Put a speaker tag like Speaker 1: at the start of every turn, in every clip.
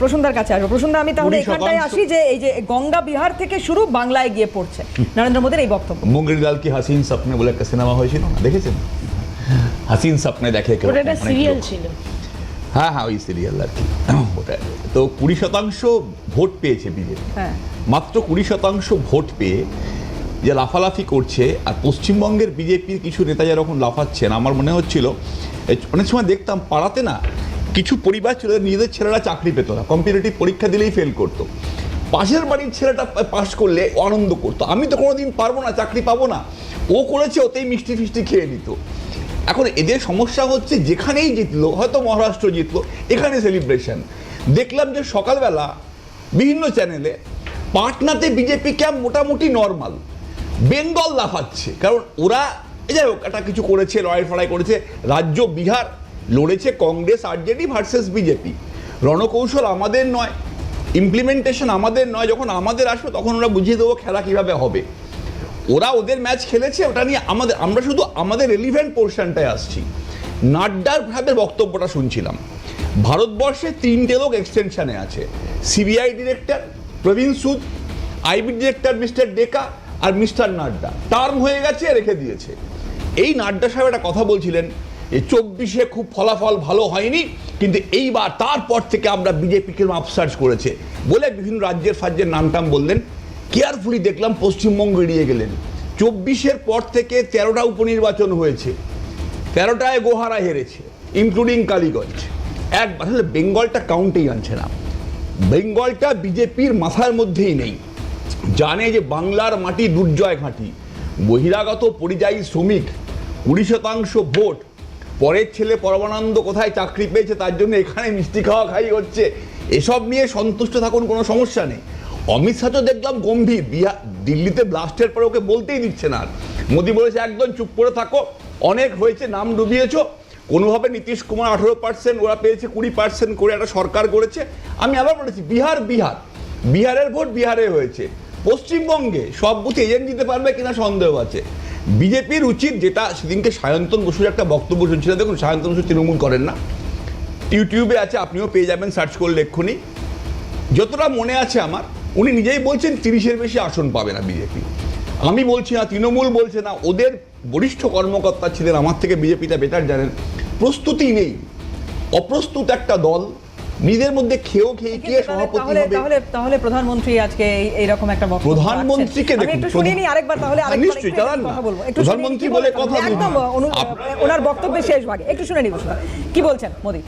Speaker 1: প্রসন্দার কাছে আসব। প্রসন্দা আমি তাহলে এখানটায় আসি যে এই যে গঙ্গা বিহার থেকে শুরু বাংলায় গিয়ে পড়ছে। নরেন্দ্র মোদীর এই বক্তব্য।
Speaker 2: মুঙ্গের লাল কি হাসিন স্বপ্নে বলে একটা সিনেমা হয়েছিল না? দেখেছেন? হাসিন স্বপ্নে দেখে কেউ
Speaker 3: ওটা সিরিয়াল ছিল।
Speaker 2: হ্যাঁ হ্যাঁ ওই সিরিয়াল আর কি। ওটা তো কুড়ি শতাংশ ভোট পেয়েছে বিজেপি।
Speaker 1: হ্যাঁ।
Speaker 2: মাত্র কুড়ি শতাংশ ভোট পেয়ে যে লাফালাফি করছে আর পশ্চিমবঙ্গের বিজেপির কিছু নেতা যেরকম লাফাচ্ছেন আমার মনে হচ্ছিল অনেক সময় দেখতাম পাড়াতে না কিছু পরিবার ছিল নিজেদের ছেলেরা চাকরি পেত না। কম্পিটিটিভ পরীক্ষা দিলেই ফেল করতো। পাশের বাড়ির ছেলেটা পাশ করলে আনন্দ করতো। আমি তো কোনোদিন পারব না, চাকরি পাবো না। ও করেছে, ওতেই মিষ্টি ফিষ্টি খেয়ে নিত। এখন এদের সমস্যা হচ্ছে যেখানেই জিতলো, হয়তো মহারাষ্ট্র জিতলো, এখানে সেলিব্রেশন দেখলাম যে সকালবেলা বিভিন্ন চ্যানেলে পাটনাতে বিজেপি ক্যাম্প মোটামুটি নর্মাল বেঙ্গল লাফাচ্ছে। কারণ ওরা যাই হোক, একটা কিছু করেছে লড়াই ফড়াই করেছে। রাজ্য বিহার লড়েছে কংগ্রেস, আরজেডি ভার্সেস বিজেপি। রণকৌশল আমাদের নয় ইমপ্লিমেন্টেশন আমাদের নয়, যখন আমাদের আসবে তখন ওরা বুঝিয়ে দেবো খেলা কীভাবে হবে। ওরা ওদের ম্যাচ খেলেছে, ওটা নিয়ে আমাদের, আমরা শুধু আমাদের রেলিভেন্ট পোর্শনটায় আসছি। নাড্ডার ভাবে বক্তব্যটা শুনছিলাম। ভারতবর্ষে তিনটে লোক এক্সটেনশনে আছে। CBI director Praveen Sood IB director mister Deka আর মিস্টার নাড্ডা। টার্ম হয়ে গেছে, রেখে দিয়েছে। এই নাড্ডা সাহেব একটা কথা বলছিলেন যে চব্বিশে খুব ফলাফল ভালো হয়নি, কিন্তু এইবার তারপর থেকে আমরা বিজেপিকে আপসার্চ করেছে। বলে বিভিন্ন রাজ্যের ফাজ্যের নামটাম বললেন। কেয়ারফুলি দেখলাম, পশ্চিমবঙ্গ এড়িয়ে গেলেন। চব্বিশের পর থেকে তেরোটা উপনির্বাচন হয়েছে। তেরোটায় গোহারা হেরেছে ইনক্লুডিং কালীগঞ্জ। এক আসলে বেঙ্গলটা কাউন্টেই আনছে না। বেঙ্গলটা বিজেপির মাথার মধ্যেই নেই। জানে যে বাংলার মাটি দুর্জয় ঘাঁটি। বহিরাগত পরিযায়ী শ্রমিক, কুড়ি শতাংশ ভোট পরের ছেলে পরমানন্দ কোথায় চাকরি পেয়েছে তার জন্য এখানে মিষ্টি খাওয়া খাই হচ্ছে। এসব নিয়ে সন্তুষ্ট থাকুন, কোনো সমস্যা নেই। অমিত শাহ তো দেখলাম গম্ভীর। বিহার দিল্লিতে ব্লাস্টের পরে ওকে বলতেই দিচ্ছে না। মোদি বলেছে, একদম চুপ করে থাকো। অনেক হয়েছে, নাম ডুবিয়েছো। কোনোভাবে নীতিশ কুমার আঠেরো পার্সেন্ট ওরা পেয়েছে, কুড়ি পার্সেন্ট করে একটা সরকার করেছে। আমি আবার বলেছি, বিহার বিহার। বিহারের ভোট বিহারে হয়েছে। পশ্চিমবঙ্গে সব বুথে এজেন্ট দিতে পারবে কিনা সন্দেহ আছে। বিজেপির উচিত যেটা সেদিনকে সায়ন্তন বসুর একটা বক্তব্য শুনছিলেন দেখুন, সায়ন্তন বসু তৃণমূল করেন না। ইউটিউবে আছে, আপনিও পেয়ে যাবেন, সার্চ করলে এক্ষুনি। যতটা মনে আছে আমার, উনি নিজেই বলছেন তিরিশের বেশি আসন পাবে না বিজেপি। আমি বলছি না, তৃণমূল বলছে না, ওদের বরিষ্ঠ কর্মকর্তা ছিলেন, আমার থেকে বিজেপিটা বেটার জানেন। প্রস্তুতি নেই। অপ্রস্তুত একটা দল নিজের মধ্যে খেয়েও খেয়ে কে সভাপতি
Speaker 1: তাহলে
Speaker 2: হবে
Speaker 1: তাহলে তাহলে প্রধানমন্ত্রী আজকে এই- এইরকম একটা বক্তব্য
Speaker 2: প্রধানমন্ত্রীকে
Speaker 1: রাখছেন। আমি
Speaker 2: দেখুন,
Speaker 1: একটু শুনিয়ে নিই আরেকবার তাহলে
Speaker 2: হ্যাঁ,
Speaker 1: আরেকবার
Speaker 2: নিশ্চয়ই,
Speaker 1: একটু
Speaker 2: চালান না।
Speaker 1: কথা বলবো একটু
Speaker 2: প্রধানমন্ত্রী
Speaker 1: শুনিয়ে নিই,
Speaker 2: বলে
Speaker 1: কি
Speaker 2: কথা বলুন।
Speaker 1: একদম অনু-
Speaker 2: আপ-
Speaker 1: ওনার বক্তব্যের শেষ ভাগে একটু শুনে নিব কি বলছেন মোদি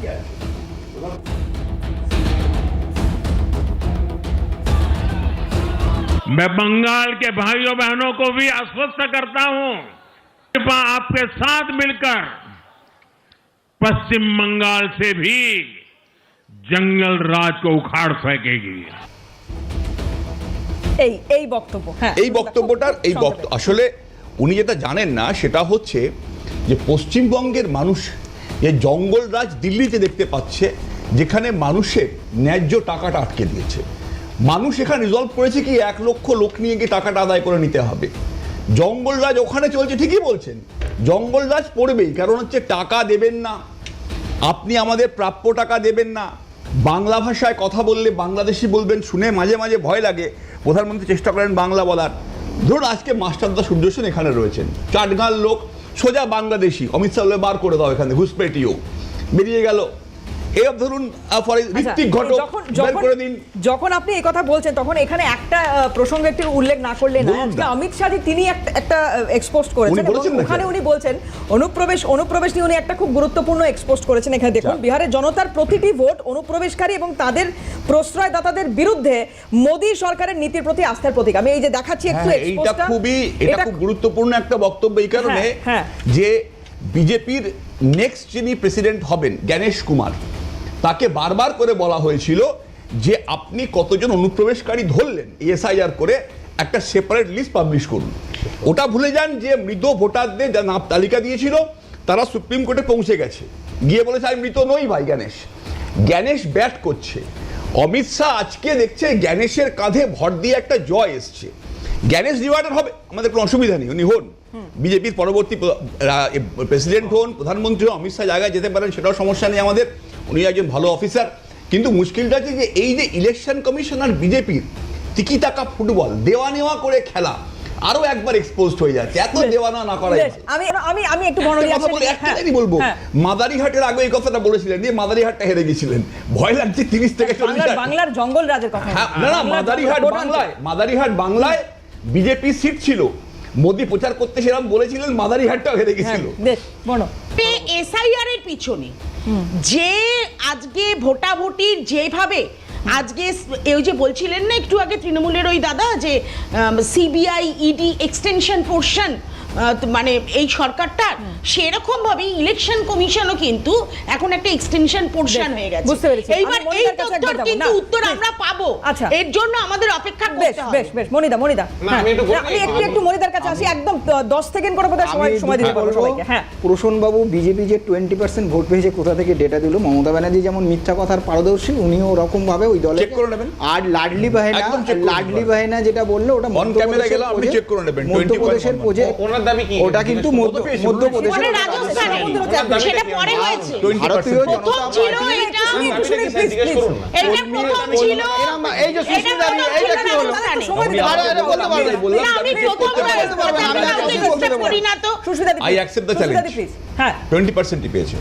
Speaker 4: मैं बंगाल के भाइयों बहनों को भी आश्वस्त करता हूं भाजपा आपके साथ मिलकर पश्चिम बंगाल से भी জঙ্গল রাজ কো উখাড় ফেঁকেগি।
Speaker 1: এই এই বক্তব্য হ্যাঁ।
Speaker 2: এই বক্তব্যটার এই
Speaker 1: বক্তব্য
Speaker 2: আসলে উনি যেটা জানেন না সেটা হচ্ছে যে পশ্চিমবঙ্গের মানুষ যে জঙ্গলরাজ দিল্লিতে দেখতে পাচ্ছে যেখানে মানুষের ন্যায্য টাকাটা আটকে দিয়েছে। মানুষ এখানে রিজলভ করেছে কি এক লক্ষ লোক নিয়ে গিয়ে টাকাটা আদায় করে নিতে হবে। জঙ্গলরাজ ওখানে চলছে ঠিকই বলছেন। জঙ্গলরাজ পড়বেই কারণ হচ্ছে টাকা দেবেন না। আপনি আমাদের প্রাপ্য টাকা দেবেন না। বাংলা ভাষায় কথা বললে বাংলাদেশি বলবেন শুনে মাঝে মাঝে ভয় লাগে। প্রধানমন্ত্রী চেষ্টা করেন বাংলা বলার। ধরুন আজকে মাস্টারদা সূর্য সেন এখানে রয়েছেন। চাটগাঁর লোক সোজা বাংলাদেশি। অমিত শাহ বার করে দাও এখানে ঘুষপেটিও বেরিয়ে গেল। এবার ধরুন ফর
Speaker 1: আচ্ছা,
Speaker 2: ঋত্বিক ঘটক বের করে দিন
Speaker 1: যখন আপনি এই কথা বলছেন তখন এখানে একটা প্রসঙ্গ একটু উল্লেখ না করলে না আজকে অমিত তিনি একটা এক্সপোস্ট করেছেন? ওখানে উনি বলছেন অনুপ্রবেশ অনুপ্রবেশ নিয়ে উনি একটা খুব গুরুত্বপূর্ণ এক্সপোস্ট করেছেন এখানে দেখুন
Speaker 2: আচ্ছা।
Speaker 1: বিহারের জনতার প্রতিটি ভোট অনুপ্রবেশকারী এবং তাদের প্রশ্রয়দাতাদের বিরুদ্ধে মোদী সরকারের নীতির প্রতি আস্থার প্রতীক আমি এই যে দেখাচ্ছি একটু
Speaker 2: হ্যাঁ, এইটা খুবই এটা খুব গুরুত্বপূর্ণ একটা বক্তব্য এই কারণে
Speaker 1: হ্যাঁ, হ্যাঁ।
Speaker 2: যে বিজেপির নেক্সট যিনি প্রেসিডেন্ট হবেন জ্ঞানেশ কুমার তাকে বারবার করে বলা হয়েছিল যে আপনি কতজন অনুপ্রবেশকারী ধরলেন এসআইআর করে একটা সেপারেট লিস্ট পাবলিশ করুন। ওটা ভুলে যান যে মৃত ভোটারদের যা নাম তালিকা দিয়েছিল, তারা সুপ্রিম কোর্টে পৌঁছে গেছে। গিয়ে বলেছে, আমি মৃত নই ভাই জ্ঞানেশ। জ্ঞানেশ ব্যাট করছে। অমিত শাহ আজকে দেখছে জ্ঞানেশের কাঁধে ভর দিয়ে একটা জয় এসছে। জ্ঞানেশ রিওয়ার্ডের হবে? আমাদের কোনো অসুবিধা নেই, উনি হন। বিজেপির পরবর্তী প্রেসিডেন্ট হন প্রধানমন্ত্রী হন অমিত শাহ জায়গায় যেতে পারেন সেটাও সমস্যা নেই আমাদের। উনি একজন ভালো অফিসার। কিন্তু মুশকিলটা হচ্ছে যে এই যে ইলেকশন কমিশন আর বিজেপির টিকি টাকা ফুটবল দেওয়া নেওয়া করে খেলা আরও একবার এক্সপোজড হয়ে যাচ্ছে। এত দেওয়া নেওয়া না
Speaker 1: বেশ, আমি আমি আমি একটু
Speaker 2: একটা কথা বলে একটা লাইনই বলব। মাদারিহাটের আগে এই কথাটা বলেছিলেন দিয়ে মাদারিহাটটা হেরে গেছিলেন। ভয় লাগছে তিরিশ থেকে চল্লিশ
Speaker 1: বাংলার বাংলার জঙ্গল রাজের কথা।
Speaker 2: হ্যাঁ, না না মাদারিহাট বাংলায় মাদারিহাট বাংলায় বিজেপি সিট ছিল। মোদি প্রচার করতে সেরকম বলেছিলেন মাদারিহাটটাও হেরে
Speaker 1: হ্যাঁ,
Speaker 2: গেছিল।
Speaker 1: বলো।
Speaker 3: এসআইআর এর পিছনে যে আজকে ভোটাভুটির যেভাবে আজকে এই যে বলছিলেন না একটু আগে তৃণমূলের ওই দাদা যে সিবিআই ইডি এক্সটেনশন পোর্শন মানে এই সরকারটার সেরকম ভাবে ইলেকশন কমিশনও কিন্তু এখন একটা এক্সটেনশন পোর্শন হয়ে গেছে
Speaker 1: বুঝতে পেরেছি।
Speaker 3: এইবার এই তথ্যর কিন্তু উত্তর আমরা পাবো
Speaker 1: আচ্ছা।
Speaker 3: এর জন্য আমাদের অপেক্ষা করতে হবে
Speaker 1: বেশ বেশ মনিদা মনিদা।
Speaker 5: আমি একটু
Speaker 1: একটু মনিদার কাছে আসি একদম দ- দশ সেকেন্ড করে বোধহয় সময় সময় দিতে পারব সবাইকে হ্যাঁ
Speaker 6: প্রসূনবাবু বিজেপি যে টোয়েন্টি পার্সেন্ট ভোট পেয়েছে কোথা থেকে ডেটা দিল মমতা ব্যানার্জি যেমন মিথ্যা কথার পারদর্শী উনিও ওরকম ভাবে ওই দলে
Speaker 2: Check করে নেবেন।
Speaker 6: আর লাডলি বাহেনা লাডলি। বাহেনা যেটা বলল ওটা
Speaker 2: গেলাম, আপনি
Speaker 6: প্রজেক্ট।
Speaker 2: check করে নেবেন, 20
Speaker 6: মধ্যপ্রদেশের
Speaker 2: point
Speaker 6: প্রজেক্ট
Speaker 5: ওনার দাবি কি?
Speaker 6: ওটা কিন্তু মধ্য মধ্যপ্রদেশের
Speaker 3: মানে রাজস্থানে সেটা পরে হয়েছে।
Speaker 6: ভারতীয়
Speaker 3: প্রথম
Speaker 6: জনতা
Speaker 3: ছিল এটা।
Speaker 1: শুনি,
Speaker 5: দাবিটা
Speaker 1: শুনি,
Speaker 5: জিজ্ঞেস করুন
Speaker 3: এটা প্রথম ছিল।
Speaker 6: এই যে সুস্মিতা
Speaker 3: প্রথম
Speaker 6: এইটা কি হলো?
Speaker 3: আমি
Speaker 1: প্রথম দিতে
Speaker 6: আরে, আরে, বলতে পারবে।
Speaker 3: না, আমি প্রথম
Speaker 6: বলতে পারব।
Speaker 3: না আমি
Speaker 1: সুস্মিতা দি
Speaker 2: I
Speaker 1: হ্যাঁ।
Speaker 2: টোয়েন্টি পার্সেন্টই পেয়েছে।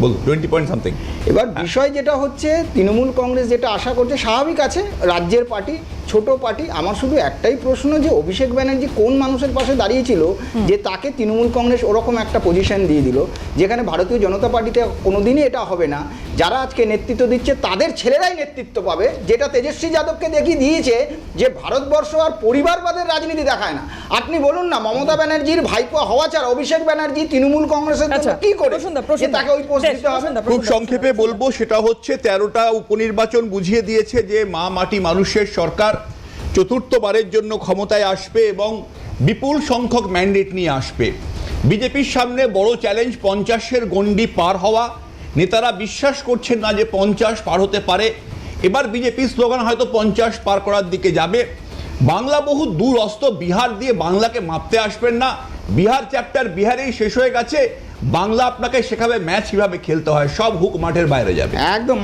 Speaker 2: বলুন টোয়েন্টি পয়েন্ট সামথিং
Speaker 6: এবার বিষয় যেটা হচ্ছে তৃণমূল কংগ্রেস যেটা আশা করছে স্বাভাবিক আছে রাজ্যের পার্টি ছোট পার্টি। আমার শুধু একটাই প্রশ্ন যে অভিষেক ব্যানার্জি কোন মানুষের পাশে দাঁড়িয়েছিল যে তাকে তৃণমূল কংগ্রেস ওরকম একটা পজিশন দিয়ে দিল যেখানে ভারতীয় জনতা পার্টিতে কোনোদিনই এটা হবে না। যারা আজকে নেতৃত্ব দিচ্ছে তাদের ছেলেরাই নেতৃত্ব পাবে যেটা তেজস্বী যাদবকে দেখিয়ে দিয়েছে যে ভারতবর্ষ আর পরিবারবাদের রাজনীতি দেখায় না। আপনি বলুন না মমতা ব্যানার্জির ভাইপো হওয়া ছাড়া অভিষেক ব্যানার্জি তৃণমূল কংগ্রেসের
Speaker 1: আচ্ছা।
Speaker 6: কি করে?
Speaker 1: প্রসন্দা
Speaker 6: যে
Speaker 1: প্রসন্দা
Speaker 6: তাকে ওই পোস্ট দিতে হবে।
Speaker 2: খুব সংক্ষেপে বলব সেটা হচ্ছে তেরোটা উপনির্বাচন বুঝিয়ে দিয়েছে যে মা মাটি মানুষের সরকার চতুর্থবারের জন্য ক্ষমতায় আসবে এবং বিপুল সংখ্যক ম্যান্ডেট নিয়ে আসবে। বিজেপির সামনে বড় চ্যালেঞ্জ পঞ্চাশের গণ্ডি পার হওয়া। নেতারা বিশ্বাস করছেন না যে পঞ্চাশ পার হতে পারে। এবার বিজেপির স্লোগান হয়তো পঞ্চাশ পার করার দিকে যাবে। বাংলা বহু দূর অস্ত বিহার দিয়ে বাংলাকে মাপতে আসবেন না। বিহার চ্যাপ্টার বিহারেই শেষ হয়ে গেছে। বাংলা আপনাকে শেখাবে ম্যাচ কীভাবে খেলতে হয় সব হুক মাঠের বাইরে যাবে।
Speaker 6: একদম